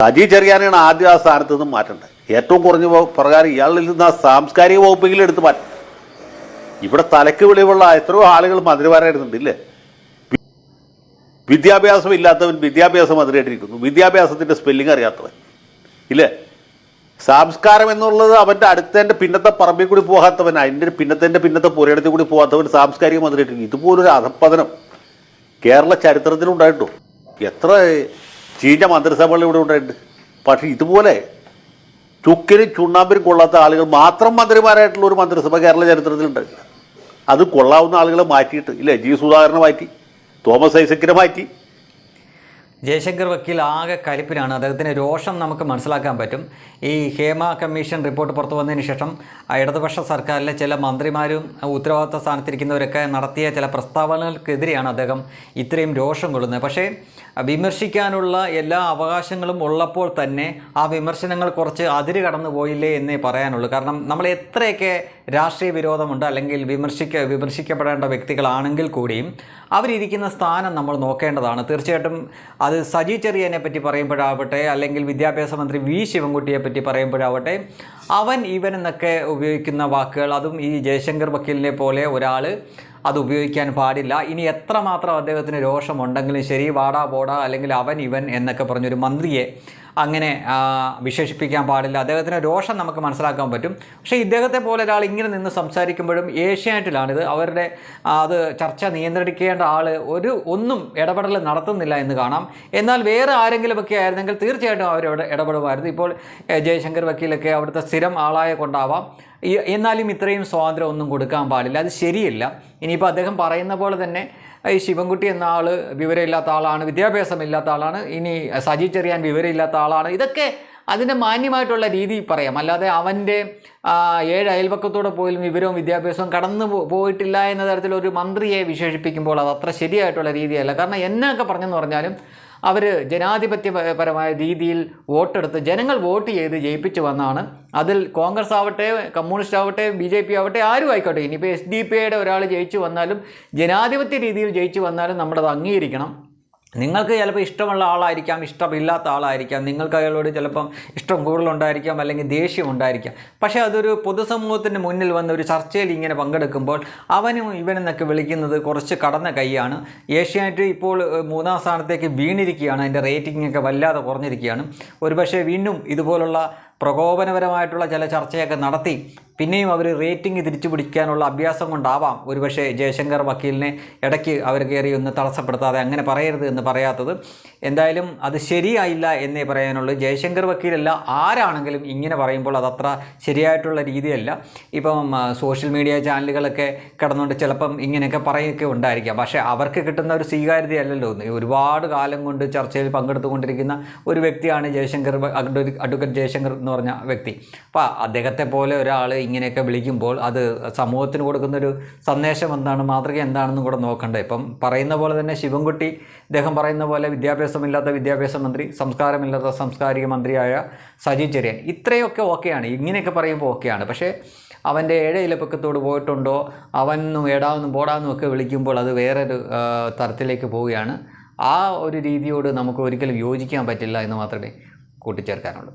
സജി ചെറിയാനാണ് ആദ്യം ആ സ്ഥാനത്ത് നിന്നും മാറ്റേണ്ടത് ഏറ്റവും കുറഞ്ഞ പ്രകാരം ഇയാളിൽ നിന്ന് ആ സാംസ്കാരിക വകുപ്പെങ്കിലും എടുത്ത് മാറ്റണം. ഇവിടെ തലക്ക് വെളിവുള്ള എത്രയോ ആളുകൾ മന്ത്രിമാരായിരുന്നുണ്ട് ഇല്ലേ? വിദ്യാഭ്യാസം ഇല്ലാത്തവൻ വിദ്യാഭ്യാസം മന്ത്രിയായിട്ടിരിക്കുന്നു. വിദ്യാഭ്യാസത്തിന്റെ സ്പെല്ലിംഗ് അറിയാത്തവൻ ഇല്ലേ? സംസ്കാരം എന്നുള്ളത് അവന്റെ അടുത്തതിന്റെ പിന്നത്തെ പറമ്പിൽ കൂടി പോകാത്തവൻ അതിന്റെ പിന്നത്തെ പിന്നത്തെ പുരയിടത്തിൽ കൂടി പോകാത്തവൻ സാംസ്കാരിക മന്ത്രിയായിട്ടിരിക്കും ഇതുപോലൊരു അധപ്പതനം കേരള ചരിത്രത്തിലുണ്ടായിട്ടു എത്ര ചീഞ്ഞ മന്ത്രിസഭകൾ ഇവിടെ ഉണ്ടായിട്ടുണ്ട്. പക്ഷേ ഇതുപോലെ ചുക്കിനും ചുണ്ണാമ്പിനും കൊള്ളാത്ത ആളുകൾ മാത്രം മന്ത്രിമാരായിട്ടുള്ള ഒരു മന്ത്രിസഭ കേരള ചരിത്രത്തിലുണ്ട്. അത് കൊള്ളാവുന്ന ആളുകളെ മാറ്റിയിട്ട് ഇല്ലേ? ജി സുധാകരനെ മാറ്റി തോമസ് ഐസക്കിനെ മാറ്റി ജയശങ്കർ വക്കീൽ ആകെ കലിപ്പിനാണ് അദ്ദേഹത്തിന്റെ രോഷം നമുക്ക് മനസ്സിലാക്കാൻ പറ്റും. ഈ ഹേമ കമ്മീഷൻ റിപ്പോർട്ട് പുറത്തു വന്നതിന് ശേഷം ഇടതുപക്ഷ സർക്കാരിലെ ചില മന്ത്രിമാരും ഉത്തരവാദിത്ത സ്ഥാനത്തിരിക്കുന്നവരൊക്കെ നടത്തിയ ചില പ്രസ്താവനകൾക്കെതിരെയാണ് അദ്ദേഹം ഇത്രയും രോഷം കൊള്ളുന്നത്. പക്ഷേ വിമർശിക്കാനുള്ള എല്ലാ അവകാശങ്ങളും ഉള്ളപ്പോൾ തന്നെ ആ വിമർശനങ്ങൾ കുറച്ച് അതിര് കടന്നു പോയില്ലേ എന്നേ പറയാനുള്ളൂ. കാരണം നമ്മൾ എത്രയൊക്കെ രാഷ്ട്രീയ വിരോധമുണ്ട് അല്ലെങ്കിൽ വിമർശിക്ക വിമർശിക്കപ്പെടേണ്ട വ്യക്തികളാണെങ്കിൽ കൂടിയും അവരിരിക്കുന്ന സ്ഥാനം നമ്മൾ നോക്കേണ്ടതാണ്. തീർച്ചയായിട്ടും അത് സജി ചെറിയനെ പറ്റി പറയുമ്പോഴാവട്ടെ അല്ലെങ്കിൽ വിദ്യാഭ്യാസ മന്ത്രി വി ശിവൻകുട്ടിയെ പറ്റി പറയുമ്പോഴാവട്ടെ അവൻ ഇവൻ എന്നൊക്കെ ഉപയോഗിക്കുന്ന വാക്കുകൾ. അതും ഈ ജയശങ്കർ വക്കീലിനെ പോലെ ഒരാൾ അത് ഉപയോഗിക്കാൻ പാടില്ല. ഇനി എത്രമാത്രം അദ്ദേഹത്തിന് രോഷമുണ്ടെങ്കിലും ശരി വാടാ പോടാ അല്ലെങ്കിൽ അവൻ ഇവൻ എന്നൊക്കെ പറഞ്ഞൊരു മന്ത്രിയെ അങ്ങനെ വിശേഷിപ്പിക്കാൻ പാടില്ല. അദ്ദേഹത്തിന് രോഷം നമുക്ക് മനസ്സിലാക്കാൻ പറ്റും. പക്ഷേ ഇദ്ദേഹത്തെ പോലെ ഒരാൾ ഇങ്ങനെ നിന്ന് സംസാരിക്കുമ്പോഴും ഏഷ്യാനെറ്റിലാണിത്. അവരുടെ അത് ചർച്ച നിയന്ത്രിക്കേണ്ട ആൾ ഒരു ഒന്നും ഇടപെടൽ നടത്തുന്നില്ല എന്ന് കാണാം. എന്നാൽ വേറെ ആരെങ്കിലുമൊക്കെ ആയിരുന്നെങ്കിൽ തീർച്ചയായിട്ടും അവർ ഇടപെടുമായിരുന്നു. ഇപ്പോൾ ജയശങ്കർ വക്കീലൊക്കെ അവിടുത്തെ സ്ഥിരം ആളായ കൊണ്ടാവാം. എന്നാലും ഇത്രയും സ്വാതന്ത്ര്യം ഒന്നും കൊടുക്കാൻ പാടില്ല. അത് ശരിയല്ല. ഇനിയിപ്പോൾ അദ്ദേഹം പറയുന്ന പോലെ തന്നെ ഈ ശിവൻകുട്ടി എന്ന ആൾ വിവരമില്ലാത്ത ആളാണ് വിദ്യാഭ്യാസമില്ലാത്ത ആളാണ് ഇനി സജി ചെറിയാൻ വിവരമില്ലാത്ത ആളാണ്. ഇതൊക്കെ അതിന്റെ മാന്യമായിട്ടുള്ള രീതി പറയാം. അല്ലാതെ അവന്റെ ഏഴ് അയൽപക്കത്തോടെ പോലും വിവരവും വിദ്യാഭ്യാസവും കടന്നു പോയിട്ടില്ല എന്ന തരത്തിൽ ഒരു മന്ത്രിയെ വിശേഷിപ്പിക്കുമ്പോൾ അത് അത്ര ശരിയായിട്ടുള്ള രീതിയല്ല. കാരണം എന്നൊക്കെ പറഞ്ഞെന്ന് പറഞ്ഞാലും അവർ ജനാധിപത്യപരമായ രീതിയിൽ വോട്ടെടുത്ത് ജനങ്ങൾ വോട്ട് ചെയ്ത് ജയിപ്പിച്ചു വന്നാണ്. അതിൽ കോൺഗ്രസ് ആവട്ടെ കമ്മ്യൂണിസ്റ്റ് ആവട്ടെ ബി ജെ പി ആവട്ടെ ആരും ആയിക്കോട്ടെ. ഇനിയിപ്പോൾ എസ് ഡി പി ഐയുടെ ഒരാൾ ജയിച്ചു വന്നാലും ജനാധിപത്യ രീതിയിൽ ജയിച്ചു വന്നാലും നമ്മളത് അംഗീകരിക്കണം. നിങ്ങൾക്ക് ചിലപ്പോൾ ഇഷ്ടമുള്ള ആളായിരിക്കാം ഇഷ്ടമില്ലാത്ത ആളായിരിക്കാം. നിങ്ങൾക്ക് അയാളോട് ചിലപ്പം ഇഷ്ടം കൂടുതലുണ്ടായിരിക്കാം അല്ലെങ്കിൽ ദേഷ്യം ഉണ്ടായിരിക്കാം. പക്ഷേ അതൊരു പൊതുസമൂഹത്തിന് മുന്നിൽ വന്ന ഒരു ചർച്ചയിൽ ഇങ്ങനെ പങ്കെടുക്കുമ്പോൾ അവനും ഇവനെന്നൊക്കെ വിളിക്കുന്നത് കുറച്ച് കടന്ന കൈയാണ്. ഏഷ്യാനെറ്റ് ഇപ്പോൾ മൂന്നാം സ്ഥാനത്തേക്ക് വീണിരിക്കുകയാണ്. അതിന്റെ റേറ്റിംഗ് ഒക്കെ വല്ലാതെ കുറഞ്ഞിരിക്കുകയാണ്. ഒരുപക്ഷെ വീണ്ടും ഇതുപോലുള്ള പ്രകോപനപരമായിട്ടുള്ള ചില ചർച്ചയൊക്കെ നടത്തി പിന്നെയും അവർ റേറ്റിംഗ് തിരിച്ചു പിടിക്കാനുള്ള അഭ്യാസം കൊണ്ടാവാം. ഒരുപക്ഷെ ജയശങ്കർ വക്കീലിനെ ഇടയ്ക്ക് അവർ കയറി ഒന്ന് തടസ്സപ്പെടുത്താതെ അങ്ങനെ പറയരുത് എന്ന് പറയാത്തത്. എന്തായാലും അത് ശരിയായില്ല എന്നേ പറയാനുള്ളൂ. ജയശങ്കർ വക്കീലല്ല ആരാണെങ്കിലും ഇങ്ങനെ പറയുമ്പോൾ അതത്ര ശരിയായിട്ടുള്ള രീതിയല്ല. ഇപ്പം സോഷ്യൽ മീഡിയ ചാനലുകളൊക്കെ കിടന്നുകൊണ്ട് ചിലപ്പം ഇങ്ങനെയൊക്കെ പറയുകയൊക്കെ ഉണ്ടായിരിക്കാം. പക്ഷേ അവർക്ക് കിട്ടുന്ന ഒരു സ്വീകാര്യതയല്ലല്ലോ. ഒരുപാട് കാലം കൊണ്ട് ചർച്ചയിൽ പങ്കെടുത്തുകൊണ്ടിരിക്കുന്ന ഒരു വ്യക്തിയാണ് ജയശങ്കർ അഡ്വക്കേറ്റ് ജയശങ്കർ എന്ന് പറഞ്ഞ വ്യക്തി. അപ്പോൾ അദ്ദേഹത്തെ പോലെ ഒരാൾ ഇങ്ങനെയൊക്കെ വിളിക്കുമ്പോൾ അത് സമൂഹത്തിന് കൊടുക്കുന്നൊരു സന്ദേശം എന്താണ് മാതൃക എന്താണെന്നും കൂടെ നോക്കണ്ടേ. ഇപ്പം പറയുന്ന പോലെ തന്നെ ശിവൻകുട്ടി ഇദ്ദേഹം പറയുന്ന പോലെ വിദ്യാഭ്യാസമില്ലാത്ത വിദ്യാഭ്യാസ മന്ത്രി സംസ്കാരമില്ലാത്ത സാംസ്കാരിക മന്ത്രിയായ സജി ചെറിയൻ. ഇത്രയൊക്കെ ഓക്കെയാണ്. ഇങ്ങനെയൊക്കെ പറയുമ്പോൾ ഓക്കെയാണ്. പക്ഷേ അവന്റെ ഏഴ് ഇലപ്പക്കത്തോട് പോയിട്ടുണ്ടോ അവനും ഏടാവെന്നും പോടാന്നും ഒക്കെ വിളിക്കുമ്പോൾ അത് വേറൊരു തരത്തിലേക്ക് പോവുകയാണ്. ആ ഒരു രീതിയോട് നമുക്ക് ഒരിക്കലും യോജിക്കാൻ പറ്റില്ല എന്ന് മാത്രമേ കൂട്ടിച്ചേർക്കാനുള്ളൂ.